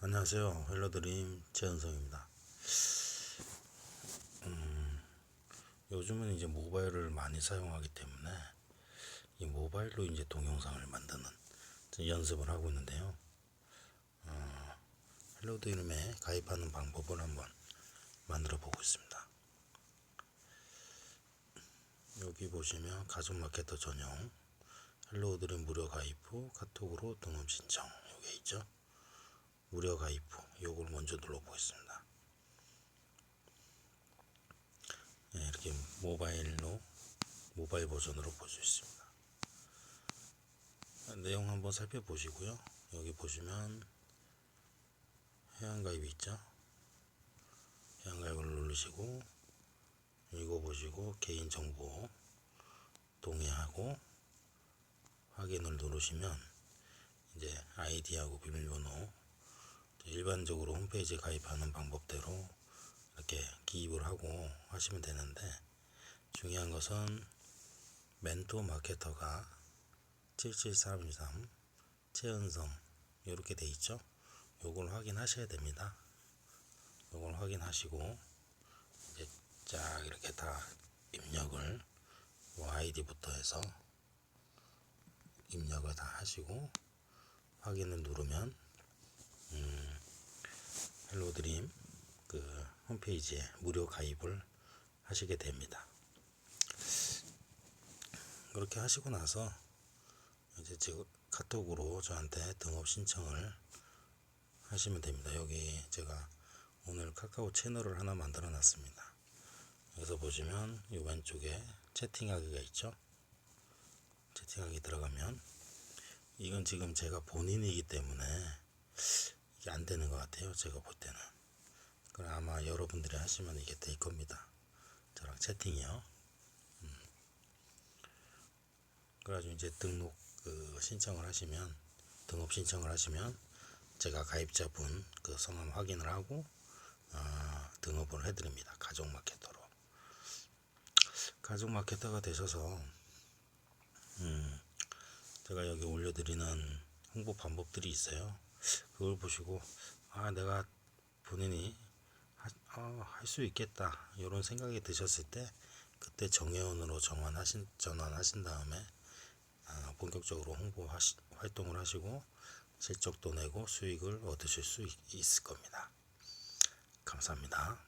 안녕하세요. 헬로드림 최은성입니다. 음, 요즘은 이제 모바일을 많이 사용하기 때문에 이 모바일로 이제 동영상을 만드는 연습을 하고 있는데요. 어, 헬로드림에 가입하는 방법을 한번 만들어 보고 있습니다. 여기 보시면 가족 마케터 전용 헬로우드림 무료 가입 후 카톡으로 등록 신청 요게 있죠. 무료 가입 후 요걸 먼저 눌러보겠습니다. 네, 이렇게 모바일로 모바일 버전으로 볼 수 있습니다. 내용 한번 살펴보시고요. 여기 보시면 회원 가입이 있죠. 회원 가입을 누르시고 이거 보시고 개인 정보 동의하고 확인을 누르시면 이제 아이디하고 비밀번호 일반적으로 홈페이지에 가입하는 방법대로 이렇게 기입을 하고 하시면 되는데 중요한 것은 멘토 마케터가 7733 최은성 이렇게 돼 있죠? 요걸 확인하셔야 됩니다. 요걸 확인하시고 이제 쫙 이렇게 다 입력을 뭐 아이디부터 해서 입력을 다 하시고 확인을 누르면 음, 헬로드림 그 홈페이지에 무료 가입을 하시게 됩니다. 그렇게 하시고 나서 이제 지금 카톡으로 저한테 등업 신청을 하시면 됩니다. 여기 제가 오늘 카카오 채널을 하나 만들어 놨습니다. 여기서 보시면 이 왼쪽에 채팅하기가 있죠. 채팅하기 들어가면 이건 지금 제가 본인이기 때문에 이게 안 되는 것 같아요. 제가 볼 때는. 그럼 아마 여러분들이 하시면 이게 될 겁니다. 저랑 채팅이요. 음. 그래가지고 이제 등록 그 신청을 하시면 등업 신청을 하시면 제가 가입자분 그 성함 확인을 하고 어, 등업을 해드립니다. 가족 마케터로. 가족 마케터가 되셔서 음, 제가 여기 올려드리는 홍보 방법들이 있어요. 그걸 보시고 아 내가 본인이 어, 할수 있겠다 이런 생각이 드셨을 때 그때 정회원으로 전환하신 전환하신 다음에 아, 본격적으로 홍보 하시, 활동을 하시고 실적도 내고 수익을 얻으실 수 있, 있을 겁니다. 감사합니다.